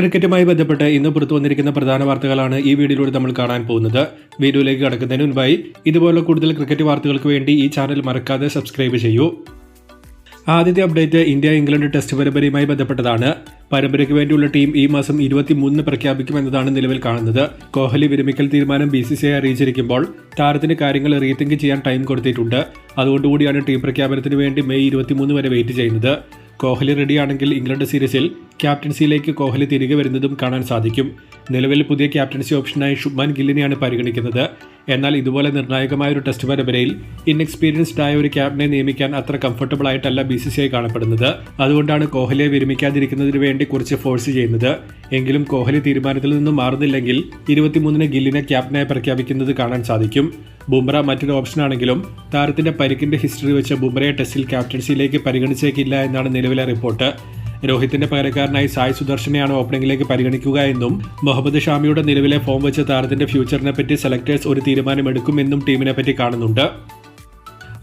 ക്രിക്കറ്റുമായി ബന്ധപ്പെട്ട് ഇന്ന് പുറത്തു വന്നിരിക്കുന്ന പ്രധാന വാർത്തകളാണ് ഈ വീഡിയോയിലൂടെ നമ്മൾ കാണാൻ പോകുന്നത്. വീഡിയോയിലേക്ക് കടക്കുന്നതിന് മുൻപായി ഇതുപോലെ കൂടുതൽ ക്രിക്കറ്റ് വാർത്തകൾക്ക് വേണ്ടി ഈ ചാനൽ മറക്കാതെ സബ്സ്ക്രൈബ് ചെയ്യൂ. ആദ്യത്തെ അപ്ഡേറ്റ് ഇന്ത്യ ഇംഗ്ലണ്ട് ടെസ്റ്റ് പരമ്പരയുമായി ബന്ധപ്പെട്ടതാണ്. പരമ്പരയ്ക്ക് വേണ്ടിയുള്ള ടീം ഈ മാസം ഇരുപത്തിമൂന്നിന് പ്രഖ്യാപിക്കുമെന്നതാണ് നിലവിൽ കാണുന്നത്. കോഹ്ലി വിരമിക്കൽ തീരുമാനം ബി സി സി ഐ അറിയിച്ചിരിക്കുമ്പോൾ താരത്തിന് കാര്യങ്ങൾ റീതിങ്ക് ചെയ്യാൻ ടൈം കൊടുത്തിട്ടുണ്ട്. അതുകൊണ്ടുകൂടിയാണ് ടീം പ്രഖ്യാപനത്തിന് വേണ്ടി മെയ് ഇരുപത്തിമൂന്ന് വരെ വെയിറ്റ് ചെയ്യുന്നത്. കോഹ്ലി റെഡിയാണെങ്കിൽ ഇംഗ്ലണ്ട് സീരീസിൽ ക്യാപ്റ്റൻസിയിലേക്ക് കോഹ്ലി തിരികെ വരുന്നതും കാണാൻ സാധിക്കും. നിലവിൽ പുതിയ ക്യാപ്റ്റൻസി ഓപ്ഷനായി ശുഭ്മാൻ ഗില്ലിനെയാണ് പരിഗണിക്കുന്നത്. എന്നാൽ ഇതുപോലെ നിർണായകമായ ഒരു ടെസ്റ്റ് പരമ്പരയിൽ ഇൻഎക്സ്പീരിയൻസ്ഡ് ആയ ഒരു ക്യാപ്റ്റനെ നിയമിക്കാൻ അത്ര കംഫർട്ടബിൾ ആയിട്ടല്ല ബി സി സി ഐ കാണപ്പെടുന്നത്. അതുകൊണ്ടാണ് കോഹ്ലിയെ വിരമിക്കാതിരിക്കുന്നതിന് വേണ്ടി കുറച്ച് ഫോഴ്സ് ചെയ്യുന്നത്. എങ്കിലും കോഹ്ലി തീരുമാനത്തിൽ നിന്നും മാറുന്നില്ലെങ്കിൽ ഇരുപത്തിമൂന്നിന് ഗില്ലിനെ ക്യാപ്റ്റനായി പ്രഖ്യാപിക്കുന്നത് കാണാൻ സാധിക്കും. ബുംറ മറ്റൊരു ഓപ്ഷനാണെങ്കിലും താരത്തിന്റെ പരിക്കിന്റെ ഹിസ്റ്ററി വെച്ച് ബുംറയെ ടെസ്റ്റിൽ ക്യാപ്റ്റൻസിയിലേക്ക് പരിഗണിച്ചേക്കില്ല എന്നാണ് നിലവിലെ റിപ്പോർട്ട് രോഹിത്തിന്റെ പകരക്കാരനായി സായ് സുദർശനെയാണ് ഓപ്പണിംഗിലേക്ക് പരിഗണിക്കുക എന്നും മുഹമ്മദ് ഷാമിയുടെ നിലവിലെ ഫോം വെച്ച് താരത്തിന്റെ ഫ്യൂച്ചറിനെ പറ്റി സെലക്ടേഴ്സ് ഒരു തീരുമാനമെടുക്കുമെന്നും ടീമിനെ പറ്റി കാണുന്നുണ്ട്.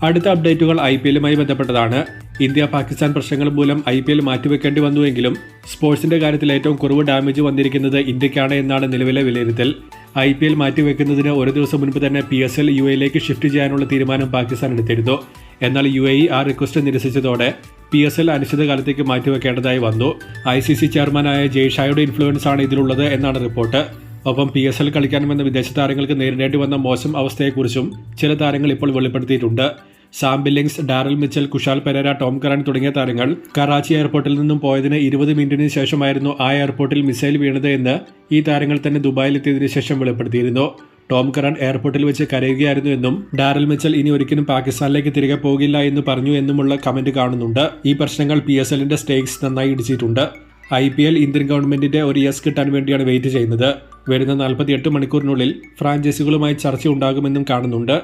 അടുത്ത അപ്ഡേറ്റുകൾ ഐ പി എല്ലുമായി ബന്ധപ്പെട്ടതാണ്. ഇന്ത്യ പാകിസ്ഥാൻ പ്രശ്നങ്ങൾ മൂലം ഐ പി എൽ മാറ്റിവെക്കേണ്ടി വന്നുവെങ്കിലും സ്പോർട്സിന്റെ കാര്യത്തിൽ ഏറ്റവും കുറവ് ഡാമേജ് വന്നിരിക്കുന്നത് ഇന്ത്യക്കാണ് എന്നാണ് നിലവിലെ വിലയിരുത്തൽ. ഐ പി എൽ മാറ്റിവെക്കുന്നതിന് ഒരു ദിവസം മുൻപ് തന്നെ പി എസ് എൽ യു എയിലേക്ക് ഷിഫ്റ്റ് ചെയ്യാനുള്ള തീരുമാനം പാകിസ്ഥാൻ എടുത്തിരുന്നു. എന്നാൽ യു എ ആ റിക്വസ്റ്റ് നിരസിച്ചതോടെ പി എസ് എൽ അനിശ്ചിതകാലത്തേക്ക് മാറ്റിവെക്കേണ്ടതായി വന്നു. ഐ സി സി ചെയർമാനായ ജയ്ഷായുടെ ഇൻഫ്ലുവൻസ് ആണ് ഇതിലുള്ളത് എന്നാണ് റിപ്പോർട്ട്. ഒപ്പം പി എസ് എൽ കളിക്കാൻ വന്ന വിദേശ താരങ്ങൾക്ക് നേരിടേണ്ടി വന്ന മോശം അവസ്ഥയെക്കുറിച്ചും ചില താരങ്ങൾ ഇപ്പോൾ വെളിപ്പെടുത്തിയിട്ടുണ്ട്. Sam Billings Daryl Mitchell Kusal Perera Tom Curran തുടങ്ങിയ താരങ്ങൾ കറാച്ചി എയർപോർട്ടിൽ നിന്നും പോയതിന് ഇരുപത് മിനിറ്റിന് ശേഷമായിരുന്നു ആ എയർപോർട്ടിൽ മിസൈൽ വീണത് എന്ന് ഈ താരങ്ങൾ തന്നെ ദുബായിലെത്തിയതിനു ശേഷം വെളിപ്പെടുത്തിയിരുന്നു. ടോം കറാൻ എയർപോർട്ടിൽ വെച്ച് കരയുകയായിരുന്നു എന്നും ഡാരൽ മിച്ചൽ ഇനി ഒരിക്കലും പാകിസ്ഥാനിലേക്ക് തിരികെ പോകില്ല എന്ന് പറഞ്ഞു എന്നുമുള്ള കമന്റ് കാണുന്നുണ്ട്. ഈ പ്രശ്നങ്ങൾ പി എസ് എല്ലിന്റെ സ്റ്റേക്സ് നന്നായി ഇടിച്ചിട്ടുണ്ട്. ഐ പി എൽ ഇന്ത്യൻ ഗവൺമെന്റിന്റെ ഒരു യെസ് കിട്ടാൻ വേണ്ടിയാണ് വെയിറ്റ് ചെയ്യുന്നത്. വരുന്ന നാൽപ്പത്തിയെട്ട് മണിക്കൂറിനുള്ളിൽ ഫ്രാഞ്ചൈസികളുമായി ചർച്ച ഉണ്ടാകുമെന്നും കാണുന്നുണ്ട്.